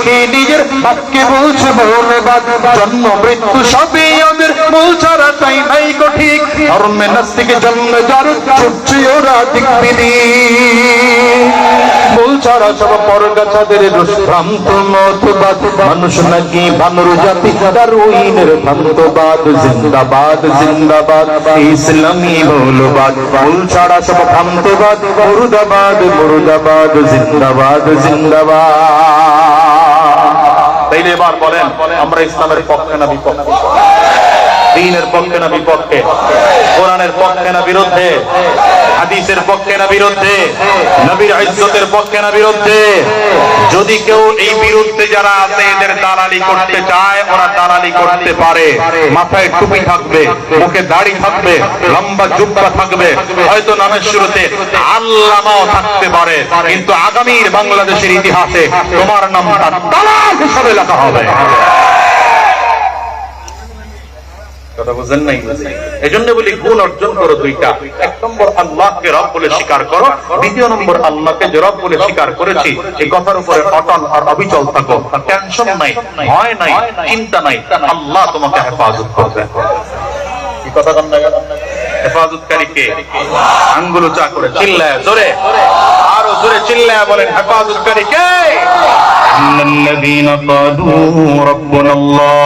দেখে নিজের বাক্যে বলছে মৌলবাদ জন্ম, মৃত্যু সবই ওদের মূল ছাড়া তাই নাই গো ঠিক। ধর্মে নাস্তিকে জন্ম যার ছুটছে ওরা দিক বিধি। মূল ছাড়া সব পরগাছাদের মতবাদ মানুষ নাকি জাতি ভ্রান্তবাদ জিন্দাবাদ জিন্দাবাদ, ইসলামী মূল ছাড়া সব ভ্রান্তবাদ মুরুদাবাদ মুরুদাবাদ, জিন্দাবাদ জিন্দাবাদ। এবার বলেন আমরা ইসলামের পক্ষে না বিপক্ষে? দিনের পক্ষে না বিপক্ষে? কোরআনের পক্ষে না বিরুদ্ধে? হাদিসের পক্ষে না বিরুদ্ধে? নবীর ইজ্জতের পক্ষে না বিরুদ্ধে? যদি কেউ এই বিরুদ্ধে যারা আছে, এদের দালালি করতে চায়, ওরা দালালি করতে পারে। মাথায় টুপি থাকবে, মুখে দাড়ি থাকবে, লম্বা জুব্বা থাকবে। হয়তো নামের শুরুতে আল্লামাও থাকতে পারে, কিন্তু আগামীর বাংলাদেশের ইতিহাসে তোমার নামটা দালাল হিসাবে লেখা হবে। কথা বুঝেন নাই? এই জন্য বলি গুণ অর্জন করো দুইটা। এক নম্বর আল্লাহকে রব বলে স্বীকার করো। দ্বিতীয় নম্বর আল্লাহকে যে রব বলে স্বীকার করেছি, এই কথার উপরে অটল আর অবিচল থাকো। টেনশন নাই, ভয় নাই, চিন্তা নাই। আল্লাহ তোমাকে হেফাজত করবে। কে আঙ্গুল চা করে, চিল্লায়, জোরে। জোরে চিল্লায় বলেন হেফাজতকারী কে إن الذين قالوا ربنا الله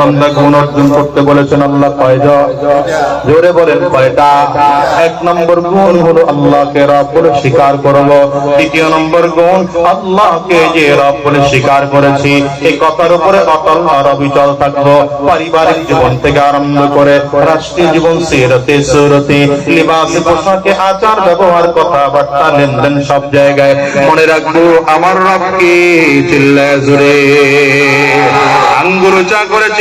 বান্দা গুণ অর্জন করতে বলেছেন আল্লাহ কয়টা জোরে বলেন কয়টা? এক নম্বর গুণ হলো আল্লাহকে রব বলে স্বীকার করব। দ্বিতীয় নম্বর গুণ, আল্লাহকে যে রব বলে স্বীকার করেছি এই কথার উপরে অটল আর অবিচল থাকব। পারিবারিক জীবন থেকে আরম্ভ করে রাষ্ট্রীয় জীবন, সিরতে সুরতে, লিবাসে, পোশাকে আচার, ব্যবহার, কথাবার্তা, লেনদেন সব জায়গায় মনে রাখব, আমার রবকে চিল্লায় জুড়ে। আঙ্গুর চা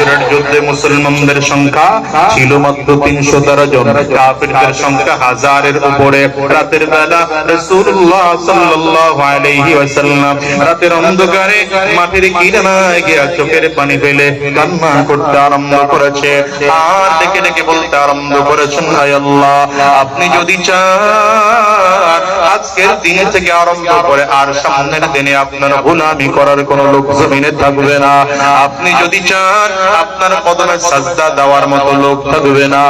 বদরের যুদ্ধে মুসলমানদের সংখ্যা ছিল মাত্র তিনশো তেরো জন। কাফিরদের সংখ্যা হাজারের উপরে। রাতের বেলা রাসূলুল্লাহ সাল্লাল্লাহু আলাইহি ওয়াসাল্লাম রাতের অন্ধকারে মাটির কিনারায় গিয়ে চোখের পানি ফেলে কান্না করতে আরম্ভ করেছে। আর ডেকে ডেকে বলতে আরম্ভ করেছেন, হায় আল্লাহ, আপনি যদি চান, আজকের দিন থেকে আরম্ভ করে আর সামনের দিনে আপনার গোলামি করার কোন লোক জমিনে থাকবে না। আপনি যদি চান আপনার কদমে সাজদা দেওয়ার মতো লোক থাকবে না।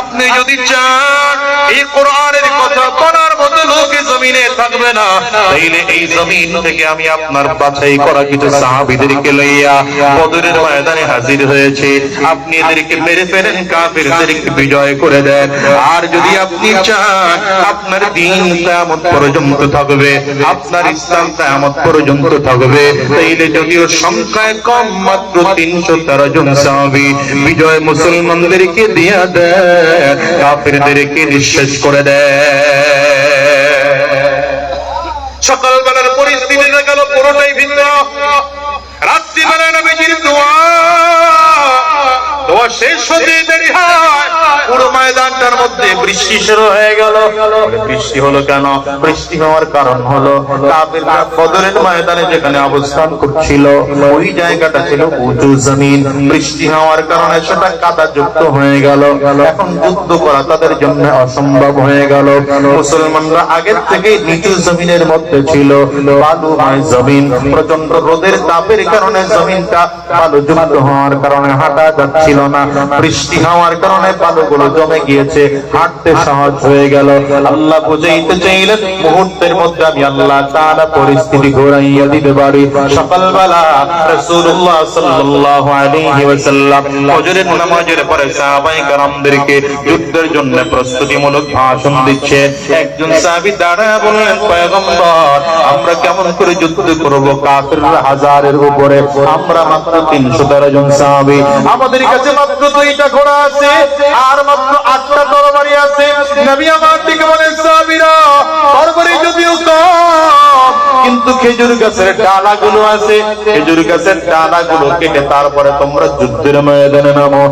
আপনি যদি চান, এই কোরআনের কথা পড়ার মতো লোক জমিনে থাকবে না, তাইলে এই জমিন থেকে আমি আপনার বাছাই করা কিছু সাহাবীদেরকে লইয়া বদরের ময়দানে হাজির হয়েছে। আপনি এদেরকে মেরে ফেলেন, কাফিরদেরকে বিজয় করে দেন। আর যদি আপনি চান, আপনার দিন কিয়ামত পর্যন্ত থাকবে, আপনার ইসলাম কিয়ামত পর্যন্ত থাকবে, তাইলে যদিও সংখ্যায় কম, মাত্র তিনশো তেরো জন বিজয় মুসলমানদেরকে দিয়া দেয় কাফিরদেরকে নিঃশেষ করে দেয় সকালবেলার পরিস্থিতি গেল পুরোটাই ভিন্ন। রাত্রিবেলা দোয়া শেষ দেরি হয়। পুরো ময়দানটার মধ্যে বৃষ্টি শুরু হয়ে গেল। বৃষ্টি হলো কেন? বৃষ্টি হওয়ার কারণ হলো ময়দানে যেখানে অবস্থান করছিল, ওই জায়গাটা ছিল উঁচু জমিন। বৃষ্টি হওয়ার কারণে সেটা কাদা যুক্ত হয়ে গেল। এখন যুদ্ধ করা তাদের জন্য অসম্ভব হয়ে গেল। মুসলমানরা আগের থেকে নিচু জমিনের মধ্যে ছিল। বালুময় জমিন। প্রচণ্ড রোদের তাপের কারণে জমিনটা বালু যুক্ত হওয়ার কারণে হাঁটা যাচ্ছিল না। বৃষ্টি হওয়ার কারণে বালুগুলো জমে গিয়েছে। হাঁটতে সহজ হয়ে গেল। আল্লাহ বুঝাইতে চাইলেন, মুহূর্তের মধ্যে আমি আল্লাহ তাআলা পরিস্থিতি ঘোরাইয়া দিতে পারি। সকালবেলা নামাজের পরে যুদ্ধের জন্য প্রস্তুতিমূলক ভাষণ দিচ্ছে। একজন সাহাবী দাঁড়ায় বললেন, পয়গম্বর, আমরা কেমন করে যুদ্ধ করব কাফির হাজারের উপরে? আমরা মাত্র 313 জন সাহাবী। আমাদের কাছে মাত্র দুইটা ঘোড়া আছে আর মাত্র আটটা তারপরে তোমরা যুদ্ধের ময়দানে নামো।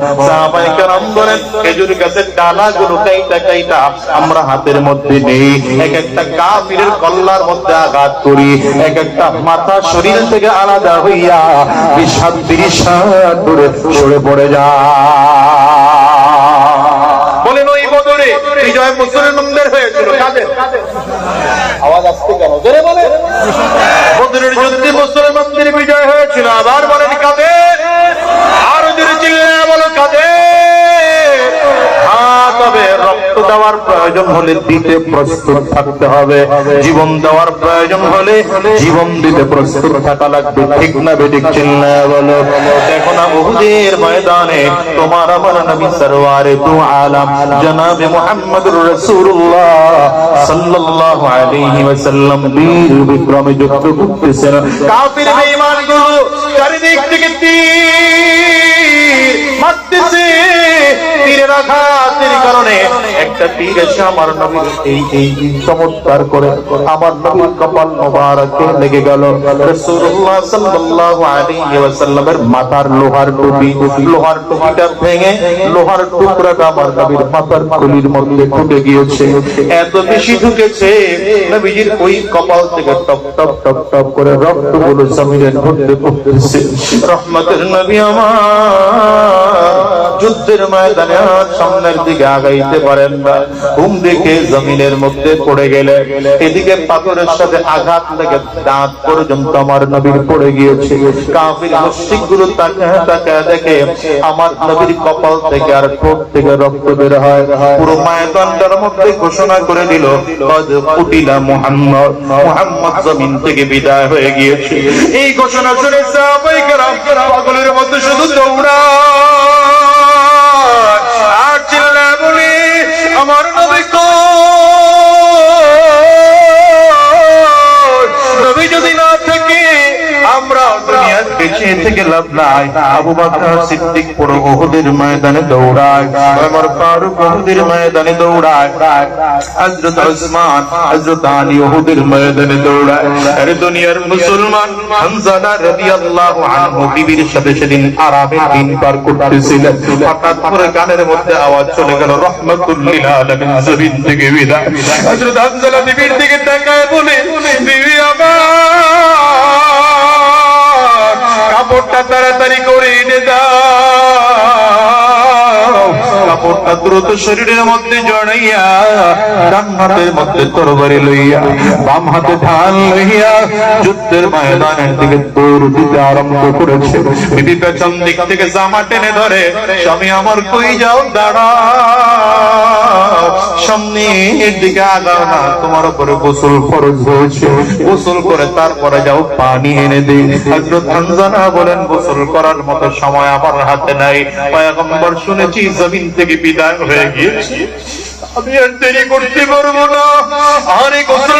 বলেন, খেজুর গাছের ডালাগুলো কাইটা কাইটা আমরা হাতের মধ্যে নেই। এক একটা কাফিরের কল্লার মধ্যে আঘাত করি, এক একটা মাথা শরীর থেকে আলাদা হইয়া বিশ হাত তিরিশ দূরে পড়ে যায়। বিজয় মুসলমানদের হয়েছিল কাদের? আওয়াজ আসতে কেন? বদরের যুদ্ধে মুসলমানদের বিজয় হয়েছিল আবার বলেন কাদের আরও জোরে চিল্লা বলো কাদের হ্যাঁ তবে রক্ত দেওয়ার প্রয়োজন হলে দিতে প্রস্তুত থাকতে হবে। জীবন দেওয়ার প্রয়োজন হলে জীবন দিতে প্রস্তুত থাকা লাগবে। ঠিক না বেঠিক চিল্লা বলো। দেখো না বহুদের ময়দানে তোমার আমার নবী সরওয়ারে দু আলম। জনাবে মুহাম্মদুর রাসূলুল্লাহ সাল্লাল্লাহু আলাইহি ওয়াসাল্লাম বীর বিক্রমে যুদ্ধ করতেছেন। কাফির বেঈমানগুলো চারিদিক থেকে তীর মারতেছে। তীরের আঘাতের কারণে একটা তীর এসে আমার নবীর এই এই এই চমৎকার করে আমার নবীর কপাল মোবারকে লেগে গেল। রাসূলুল্লাহ সাল্লাল্লাহু আলাইহি ওয়াসাল্লামের মাথার লোহার টুপি, লোহার টুপিটা ভেঙে লোহার টুকরাটা আমার নবীর মাথার খুলির মধ্যে ঢুকে গিয়েছে। এত বেশি ঢুকেছে, নবীজির ওই কপাল থেকে টপ টপ টপ টপ করে রক্তগুলো জমিনের মধ্যে পড়তেছে রহমতের নবী আমার যুদ্ধের ময়দানে সামনের দিকে আগাইতে পারেন না। ঘুম দেখে জমিনের মধ্যে পড়ে গেলে, এদিকে পাথরের সাথে আঘাত লেগে দাঁত পর্যন্ত আমার নবীর পড়ে গিয়েছে। কাফির মুশরিকগুলো তাকায় তাকায় দেখে আমার নবীর কপাল থেকে আর ঠোঁট থেকে রক্ত বের হয়। পুরো ময়দানটার মধ্যে ঘোষণা করে দিল, কদ কুটিলা মুহাম্মদ। মুহাম্মদ জমিন থেকে বিদায় হয়ে গিয়েছে। এই ঘোষণা শুনে সাহাবায়ে কেরাম পাগলের মধ্যে শুধু দৌড়ায়। দুনিয়ার থেকে লাভ নাই। আবু বকর সিদ্দিক পুরো উহুদের ময়দানে দৌড়ায়। ওমর ফারুক উহুদের ময়দানে দৌড়ায়। হযরত উসমান হযরত আলী উহুদের ময়দানে দৌড়ায়। আরে দুনিয়ার মুসলমান হামজালা রাদিয়াল্লাহু আনহু বিবির সাথে সেদিন আরামের দিন পার করতেছিলেন। হঠাৎ করে কানের মধ্যে আওয়াজ চলে গেল রহমাতুল লিল আলামিন, জমিন থেকে বিদায়। হযরত হামজালা বিবির দিকে তাকায় বলে, বিবি আমার কাপড়টা তাড়াতাড়ি করে এনে দাও। কাপড়টা দ্রুত শরীরের মধ্যে জড়াইয়া, ডান হাতের মধ্যে তরবারি লইয়া, বাম হাতে ঢাল লইয়া যুদ্ধের ময়দানের দিকে দৌড় দিতে আরম্ভ করেছে। বিবি পেছন দিক থেকে জামা টেনে ধরে, স্বামী আমার, কই যাও দাঁড়া সামনের দিকে আগাও না, তোমার উপরে গোসল ফরজ হয়েছে। গোসল করে তারপরে যাও, পানি এনে হানজানা বলেন, গোসল করার মতো সময় আমার হাতে নাই। পয়গম্বর শুনেছি, জমিন থেকে বিদায় হয়ে গিয়েছি। আমি দেরি করতে পারব না। আরে করে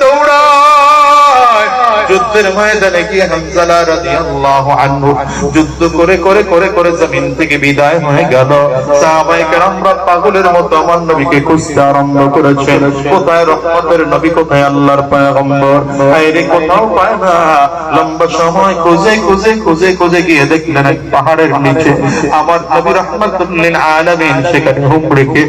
দৌড়ায়। যুদ্ধের ময়দানে গিয়ে হানজালা রাদিয়াল্লাহু আনহু যুদ্ধ করে করে করে করে জমিন থেকে বিদায় হয়ে গেল। সাহাবায়ে কেরামরা পাগলের মতো আমার নবীকে খুঁজতে আরম্ভ করেছেন। কোথায় রহমতের নবী, কোথায় আল্লাহর পয়গম্বর? আইরে কোথাও পায় না। লম্বা সময় খুঁজে খুঁজে খুঁজে খুঁজে গিয়ে দেখলেন এক পাহাড়ের নিচে। আমার নবী রহমতুল্লিল আলামিন সেখানে হুমড়ে খেয়ে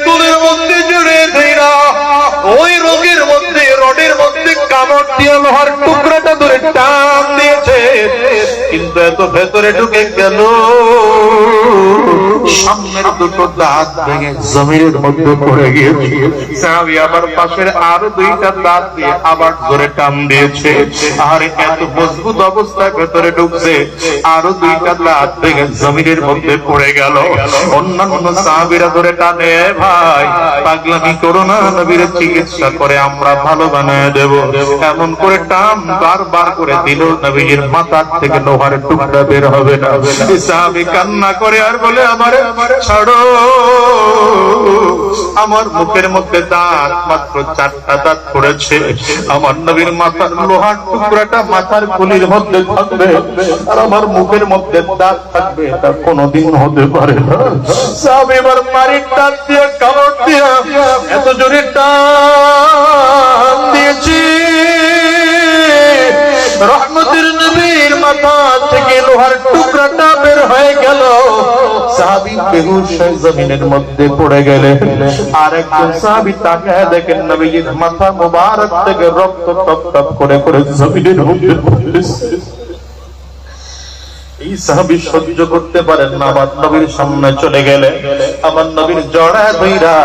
দিয়ে লোহার টুকরাটা ধরে টান দিয়েছে কিন্তু এত ভেতরে ঢুকে গেল। সামনের দুটো দাঁত ভেঙে জমিনের মধ্যে পড়ে গিয়েছে। সাহাবি আবার পাশের আরও দুইটা দাঁত দিয়ে আবার ধরে টান দিয়েছে। আর এত মজবুত অবস্থায় ভেতরে ঢুকছে, আরও দুইটা দাঁত ভেঙে জমিনের মধ্যে পড়ে গেল। অন্যান্য সাহাবিরা ধরে টানে ভাই, পাগলামি করো না, নবীর চিকিৎসা করে আমরা ভালো বানায় দেব। এমন করে টান বারবার করে দিল নবীর মাথার থেকে লোহার টুকরা বের হবে না। সাহাবি কান্না করে আর বলে, আমারে ছাড়ো। আমার মুখের মধ্যে দাঁত মাত্র চারটা দাঁত পড়েছে। আমার নবীর মাথার লোহার টুকরাটা মাথার খুলির মধ্যে থাকবে। আর আমার মুখের মধ্যে দাঁত থাকবে, তা কোনোদিন হতে পারে না। সব এবার মারির টান দিয়ে কামড় দিয়ে এত জোরে টান দিয়েছি। রহমতের নবীর মাথা থেকে লোহার টুকরাটা হয়ে গেল। সাহাবি বেহুশ হয়ে জমিনের মধ্যে পড়ে গেলেন। আর একজন সাহাবি দেখেন, নবীজির মাথা থেকে রক্ত টপ টপ করে করে জমিনের মধ্যে এই সাহাবি সহ্য করতে পারেন না, আমার নবীর সামনে চলে গেলে। আমার নবীর জড়া ধইরা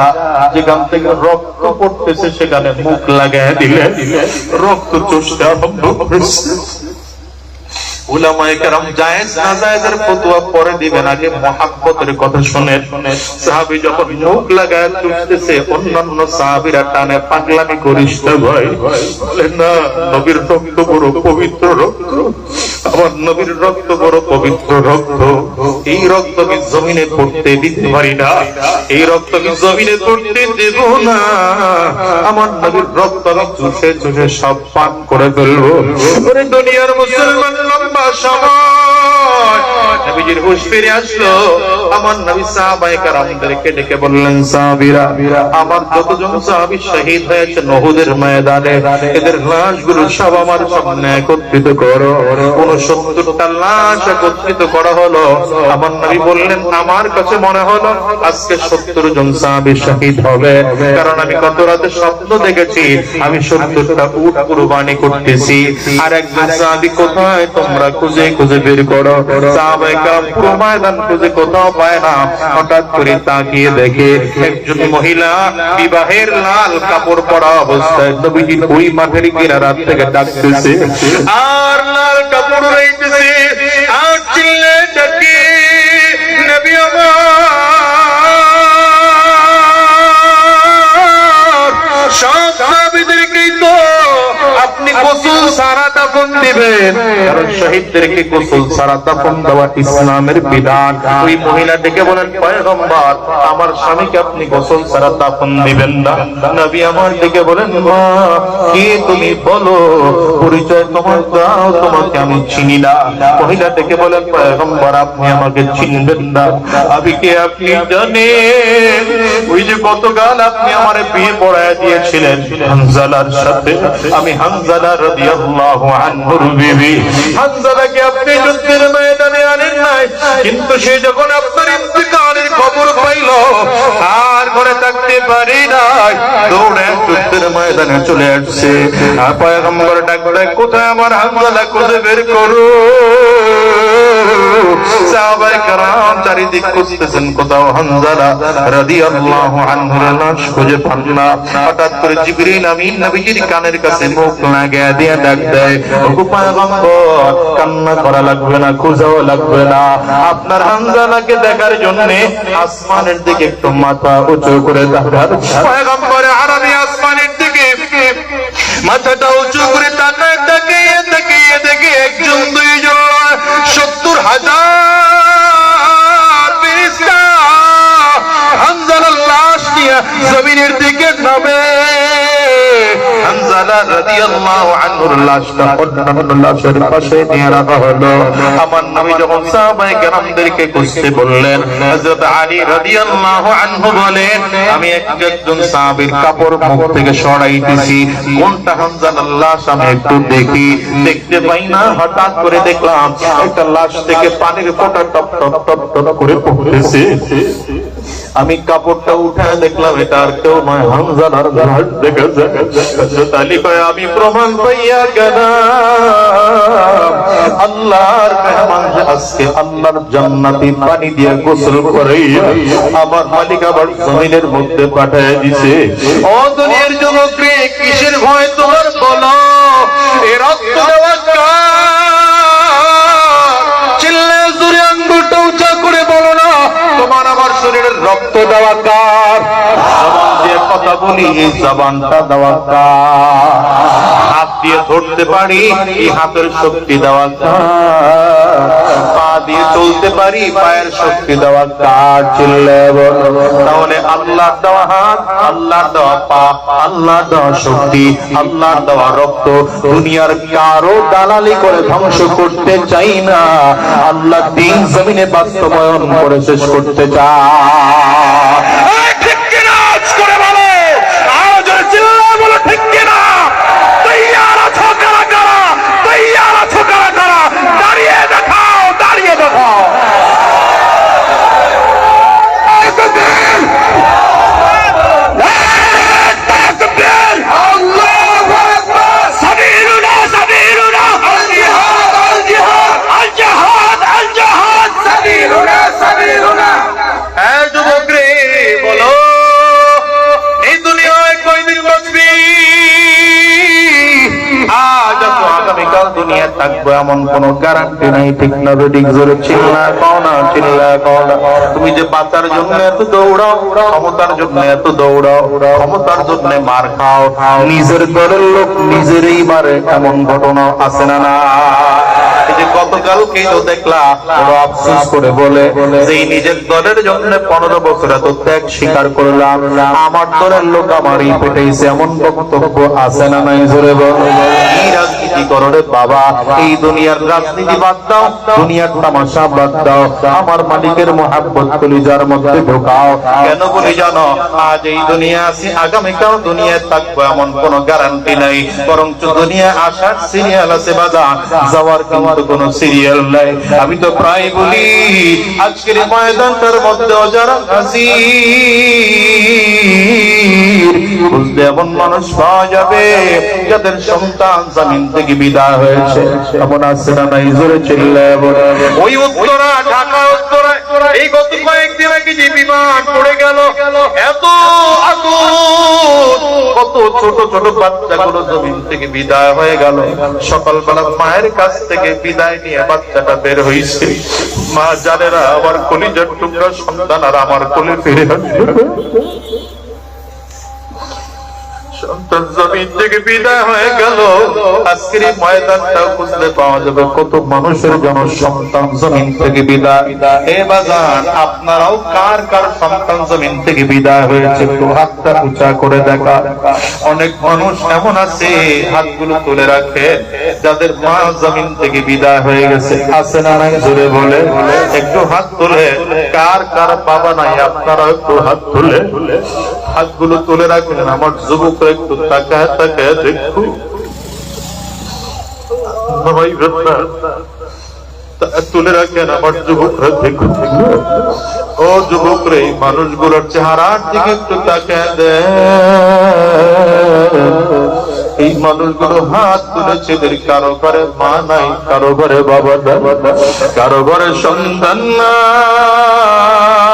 যেখান থেকে রক্ত পড়তেছে সেখানে মুখ লাগায় দিলে রক্ত চষতে আরম্ভ করেছে। এই রক্ত কি জমিনে পড়তে দিতে পারি না? এই রক্ত কি জমিনে পড়তে দেব না? আমার নবীর রক্ত আমি চুষে চুষে সব পান করে ফেলব। দুনিয়ার মুসলমান লম্বা সময় নবীজির হুশ ফিরে আসলো। আমার নবী সাহাবায়ে ডেকে বললেন, সাহাবীরা, আমার যতজন সাহাবী শহীদ হয়েছে নহদের ময়দানে, এদের লাশগুলো সব আমার সামনে একত্রিত করো। উনসত্তরটা লাশ একত্রিত করা হলো। আমার নবী বললেন, আমার কাছে মনে হলো আজকে সত্তর জন সাহাবী শহীদ হবে। কারণ আমি গত রাতে স্বপ্ন দেখেছি, আমি সত্তরটা উট কুরবানি করতেছি। আর একজন সাহাবী, কোথায় তোমরা খুঁজে খুঁজে বের করো। ময়দান খুঁজে কোথাও পায় না। হঠাৎ করে তাকিয়ে দেখে একজন মহিলা বিবাহের লাল কাপড় পরা অবস্থায় নবীজি ওই মাঠের কিনারাত থেকে ডাকতেছে। আর লাল কাপড় আর চিল্লে নবী আমার আপনি গোসল সারা দাফন দিবেন কারণ শহীদদেরকে গোসল সারা দাফন দেওয়া ইসলামের বিধান। ওই মহিলা ডেকে বলেন, পয়গম্বর, আমার স্বামীকে আপনি গোসল সারা দাফন দিবেন না। নবী আমার দিকে বলেন, মা, কি তুমি বলো? পরিচয় তোমার দাও, তোমাকে আমি চিনি না। মহিলা ডেকে বলেন, পয়গম্বর, আপনি আমাকে চিনবেন না। আমি কে আপনি জানেন? ওই যে গতকাল আপনি আমার বিয়ে পড়ায় দিয়েছিলেন, হানজালার সাথে। আমি হানজালা রাদিয়াল্লাহু আনহুর বিবি। হানজালাকে আপনি যুদ্ধের ময়দানে আনেন নাই কিন্তু সে যখন আপনার খবর পাইল থাকতে পারি নাই। দৌড়ে যুদ্ধের ময়দানে চলে আসছে। পয়গম্বর ডাক কোথায় আমার হানজালা খুঁজে বের করো? আপনার হানজালাকে দেখার জন্য আসমানের দিকে একটু মাথা উঁচু করে তাকান পয়গম্বরে আরবি আসমানের দিকে, মাথাটা উঁচু করে তাকায়, তাকিয়ে দেখে একজন দুইজন সত্তর হাজার ফেরেশতা হানজালার লাশ নিয়ে জমিনের দিকে নামে। হানজালা রাদিয়াল্লাহু কোনটা হানজালার আমি একটু দেখি। দেখতে পাই না, হঠাৎ করে দেখলাম একটা লাশ থেকে পানির ফোঁটা টপ টপ টপ টপ করে পড়তেছে। আমি কাপড়টা উঠে দেখলাম, এটা আর কেউ নয় লাশ দেখেছে হযরত কয় আমি প্রমাণ পাইয়া গেলাম। আল্লাহর মেহমান আজকে আল্লাহর জান্নাতি পানি দিয়ে গোসল করে আমার মালিক আবার জমিনের মধ্যে পাঠায় দিছে। ও দুনিয়ার যুবক কিসের ভয় তোমার? বলো। দেওয়া কার কথা বলি জবানটা দেওয়া কার হাত দিয়ে ধরতে পারি, এই হাতের শক্তি দেওয়া দিয়ে চলতে পারি, পায়ের শক্তি দেওয়া কার চিল্লে তাহলে আল্লাহ দেওয়া হাত, আল্লাহ দেওয়া পা, আল্লাহ দেওয়া শক্তি, আল্লাহ দেওয়া রক্ত, দুনিয়ার কারও দালালি করে ধ্বংস করতে চাই না। আল্লাহ দিন জমিনে বাস্তবায়ন করে শেষ করতে চায়। থাকব এমন কোন গ্যারান্টি নাই, ঠিক না ঠিক জোরে চিল্লা কও না চিল্লা কও না। তুমি যে বাঁচার জন্য এত দৌড়াও, ক্ষমতার জন্য এত দৌড়াও, ক্ষমতার জন্য মার খাও, নিজের দলের লোক নিজেরই মারে, এমন ঘটনা আছে না না? যে তো দেখলা বড় আফসোস করে বলে নিজের দলের জন্য পনেরো বছর এত ত্যাগ স্বীকার করলাম। আমার দলের লোক আমারই পেটেছে এমন বক্তব্য আছে না নাই, জোরে মধ্যে ঢোকাও। কেন বলি জানো, আজ এই দুনিয়া আছি আগামীকাল দুনিয়ায় থাকব এমন কোন গ্যারান্টি নাই। বরঞ্চ দুনিয়া আসার আছে বাজা যাওয়ার কিন্তু কোন সিরিয়াল নাই। আমি তো প্রায় বলি, আজকের ময়দানটার মধ্যে যারা হাজির বুঝতে এমন মানুষ পাওয়া যাবে যাদের সন্তান জামিন থেকে বিদায় হয়েছে। এমন আসছে না নাই? জোরে চিল্লায় ওই উত্তরা, ঢাকা উত্তরা এই গত কয়েকদিন আগে যে বিমান পড়ে গেল, এত কত ছোট ছোট বাচ্চাগুলো জমিন থেকে বিদায় হয়ে গেল। সকালবেলা মায়ের কাছ থেকে বিদায় নিয়ে বাচ্চাটা বের হয়েছে মা জানেরা, আমার কলিজার টুকরা সন্তান আর আমার কোলে ফিরে আসবে। আপনারাও কার কার সন্তান জমিন থেকে বিদায় হয়েছে? একটু হাতটা উঁচা করে দেখা। অনেক মানুষ এমন আছে, হাতগুলো তুলে রাখে, যাদের মা জমিন থেকে বিদায় হয়ে গেছে। আছে না জোরে বলে। একটু হাত তুলে। কার কার বাবা নাই? আপনারা একটু হাত তুলে। হাতগুলো তুলে রাখলেন আমার যুবক একটু দেখু। ভাই তুলে রাখেন আমার যুবকরা ও মানুষগুলোর চেহারার দিকে একটু দেন। এই মানুষগুলো হাত তুলেছে কারও ঘরে মা নাই, কারও ঘরে বাবা কারও ঘরে সন্তান নাই।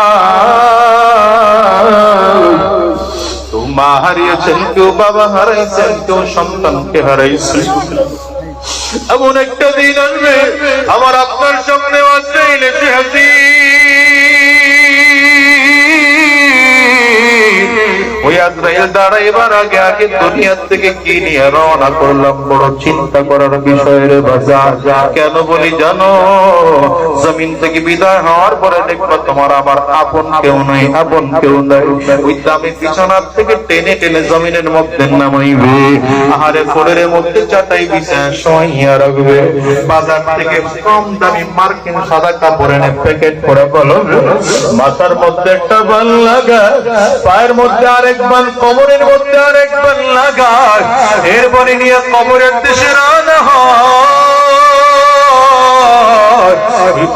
হারিয়েছেন কেউ বাবা হারাইছেন কেউ সন্তানকে হারাইছেন এমন একটা দিন আসবে, আমার আপনার সামনে আসবে হাজির ওই বিষয় জমিনের মধ্যে নামাইবে। আহারে ফোরের মধ্যে চাটাই শোয়াইয়া রাখবে। বাজার থেকে কম দামি মার্কিন সাদা কাপড় এনে প্যাকেট করে বলো। মাথার মধ্যে একটা বাল লাগা, পায়ের মধ্যে আরেক বাল কবরের মধ্যে আর একবার লাগায়। এরপরে নিয়ে কবরের দেশে রানা হয়।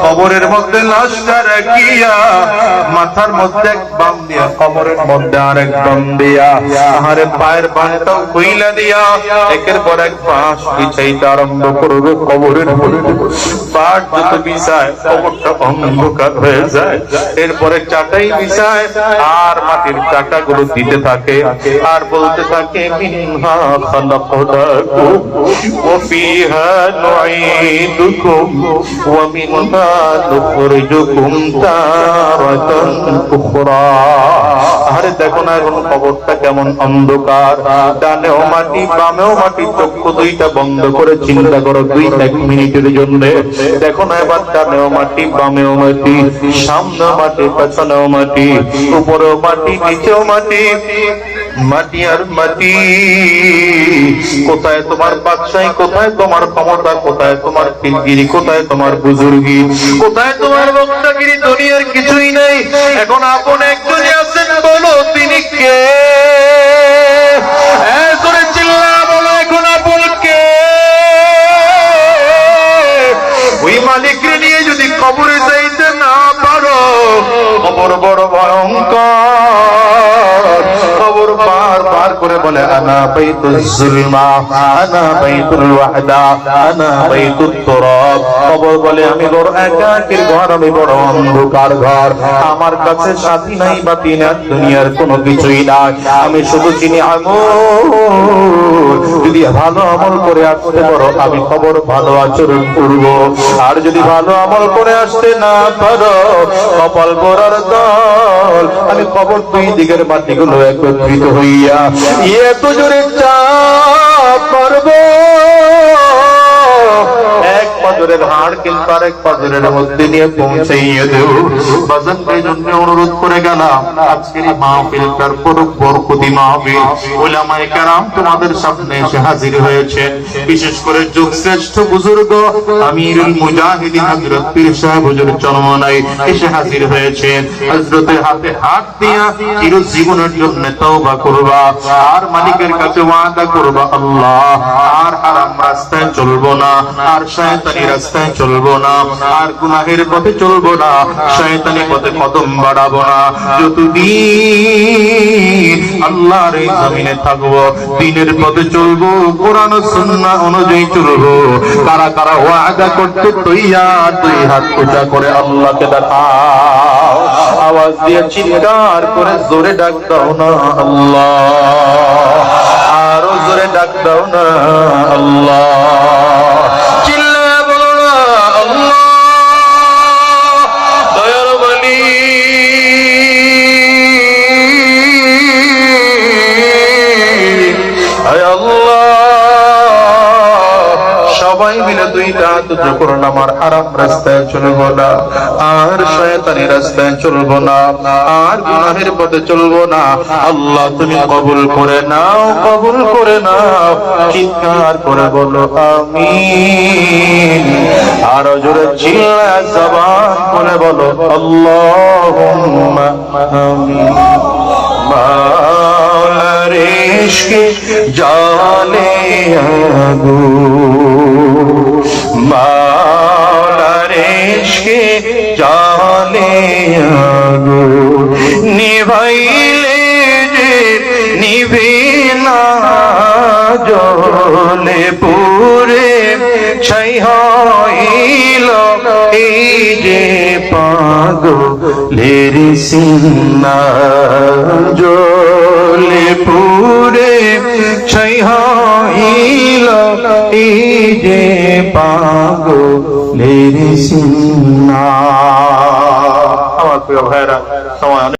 কবরের মধ্যে লাশটা রাখিয়া মাথার মধ্যে এক বাম দিয়া, কবরের মধ্যে আর এক বাম দিয়া, আহারে পায়ের বাঁধটাও খুইলা দিয়া, একের পর এক বাঁশ বিছাইতে আরম্ভ করবে কবরের মধ্যে। যত কবরটা অন্ধকার হয়ে যায়। এরপরে চাটাই বিছায়, আর মাটির চাটাগুলো দিতে থাকে, আর বলতে থাকে, মিনহা মিনহা নুখরিজুকুম তারাতান উখরা। আরে দেখো না এখন কবরটা কেমন অন্ধকার। ডানেও মাটি, বামেও মাটি, চক্ষু দুইটা বন্ধ করে চিন্তা করো দুই এক মিনিটের জন্য। দেখো না এবার ডানেও মাটি, বামেও মাটি, সামনেও মাটি, পেছনেও মাটি, উপরেও মাটি, নিচেও মাটি। মাটি আর মাটি। কোথায় তোমার বাদশাহী, কোথায় তোমার ক্ষমতা, কোথায় তোমার পিলগিরি কোথায় তোমার বুজুর্গি? কোথায় তোমার বক্তাগিরি দুনিয়ার কিছুই নেই। এখন আপন একজনই আছেন বলো তিনি কে? মালিককে নিয়ে যদি কবরে যাইতে না পারো, কবর বড় ভয়ঙ্কর। বার করে বলে, আনা বাইতুল জুলমা, আনা বাইতুল ওয়াহদা, আনা বাইতুত তুরাব। কবর বলে, আমি বড় একাকির ঘর, আমি বড় অন্ধকার ঘর। আমার কাছে সাথী নাই বাতি না দুনিয়ার কোনো কিছুই নাই। আমি শুধু চিনি আমল যদি ভালো আমল করে আসতে পারো, আমি খবর ভালো আচরণ করব। আর যদি ভালো আমল করে আসতে না পারো, কপাল পরার দল। আমি খবর দুই দিকের মাটিগুলো একত্রিত হইয়া এত জোরে চা পারব পাজরের হাড় কিন্তু আরেক পাজরের মধ্যে নিয়ে পৌঁছাইয়ে জন্য অনুরোধ করে গেলাম আজকের পুরো বরকতি মাহফিল ওলামায়ে কেরাম তোমাদের সামনে এসে হাজির হয়েছে বিশেষ করে যুগ শ্রেষ্ঠ বুজুর্গ আমিরুল মুজাহিদিন পীর সাহেব হুজুর এসে হাজির হযরতের হাতে হাত দিয়া জীবনের জন্য তওবা করবা আর মালিকের কাছে ওয়াদা করবা আল্লাহ আর হারাম রাস্তায় চলবো না আর শয়তানি রাস্তায় চলবো না, আর গুনাহের পথে চলবো না শয়তানি পথে কদম বাড়াবো না। যতদিন আল্লাহর জমিনে থাকব, দিনের পথে চলবো, কোরআন ও সুন্নাহ অনুযায়ী চলবো। কারা কারা ওয়াদা করতে তৈয়ার, দুই হাত পূজা করে আল্লাহকে দেখাও। আওয়াজ দিয়ে চিৎকার করে জোরে ডাক দাও না আল্লাহ। আরও জোরে ডাক দাও না আল্লাহ। সবাই মিলে দুইটা হাত উঁচু করুন, আমার হারাম রাস্তায় চলবো না। আর শয়তানি রাস্তায় চলবো না, আর গুনাহের পথে চলবো না। আল্লাহ তুমি কবুল করে নাও, কবুল করে নাও, চিৎকার করে বলো, আমিন। আরও জোরে চিল্লা জবান করে বলো, আল্লাহুম্মা আমিন। মাওলার ইশকে জালে আগু মাওলার ইশকে জালে নিভাইলে যে নিভে না জলে পুরে ছাই হইল এই যে পাগলের সিনা। জলে পুরে ছাই হইল পাগলের সিনা আমার প্রিয় ভাইরা সময়